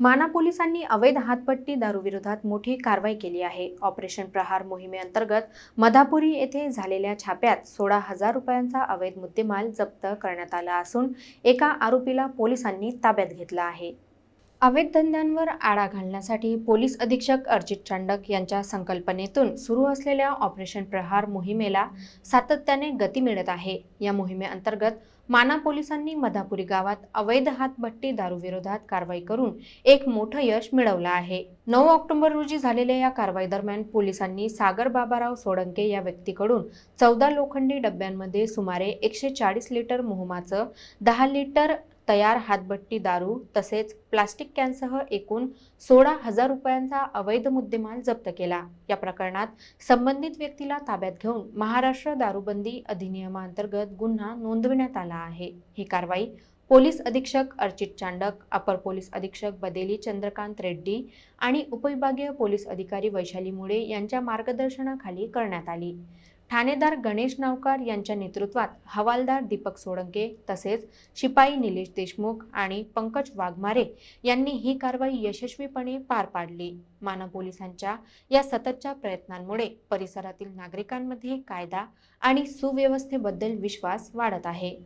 माना पोलिसांनी अवैध हातपट्टी दारूविरोधात मोठी कारवाई केली आहे. ऑपरेशन प्रहार मोहिमेअंतर्गत मधापुरी येथे झालेल्या छाप्यात सोळा हजार रुपयांचा अवैध मुद्देमाल जप्त करण्यात आला असून एका आरोपीला पोलिसांनी ताब्यात घेतला आहे. अवैध धंद्यांवर आळा घालण्यासाठी पोलीस अधीक्षक अर्जित चांडक यांच्या संकल्पनेतून सुरू असलेल्या ऑपरेशन प्रहार मोहिमेला सातत्याने गती मिळत आहे. या मोहिमेअंतर्गत माना पोलिसांनी मधापुरी गावात अवैध हातभट्टी दारूविरोधात कारवाई करून एक मोठं यश मिळवलं आहे. नऊ ऑक्टोबर रोजी झालेल्या या कारवाई दरम्यान पोलिसांनी सागर बाबाराव सोडंके या व्यक्तीकडून चौदा लोखंडी डब्यांमध्ये सुमारे एकशे चाळीस लिटर मोहमाचं दहा लिटर तयार हातभट्टी दारू तसेच प्लास्टिक कॅनसह एकूण सोळा हजार रुपयांचा अवैध मुद्देमाल जप्त केला. या प्रकरणात संबंधित व्यक्तीला ताब्यात घेऊन महाराष्ट्र दारूबंदी अधिनियमांतर्गत गुन्हा नोंदविण्यात आला आहे. ही कारवाई पोलीस अधीक्षक अर्चित चांडक अपर पोलीस अधीक्षक बदेली चंद्रकांत रेड्डी आणि उपविभागीय पोलीस अधिकारी वैशाली मुळे यांच्या मार्गदर्शनाखाली करण्यात आली. ठाणेदार गणेश नावकार यांच्या नेतृत्वात हवालदार दीपक सोळंके तसेच शिपाई निलेश देशमुख आणि पंकज वाघमारे यांनी ही कारवाई यशस्वीपणे पार पाडली. माना पोलिसांच्या या सततच्या प्रयत्नांमुळे परिसरातील नागरिकांमध्ये कायदा आणि सुव्यवस्थेबद्दल विश्वास वाढत आहे.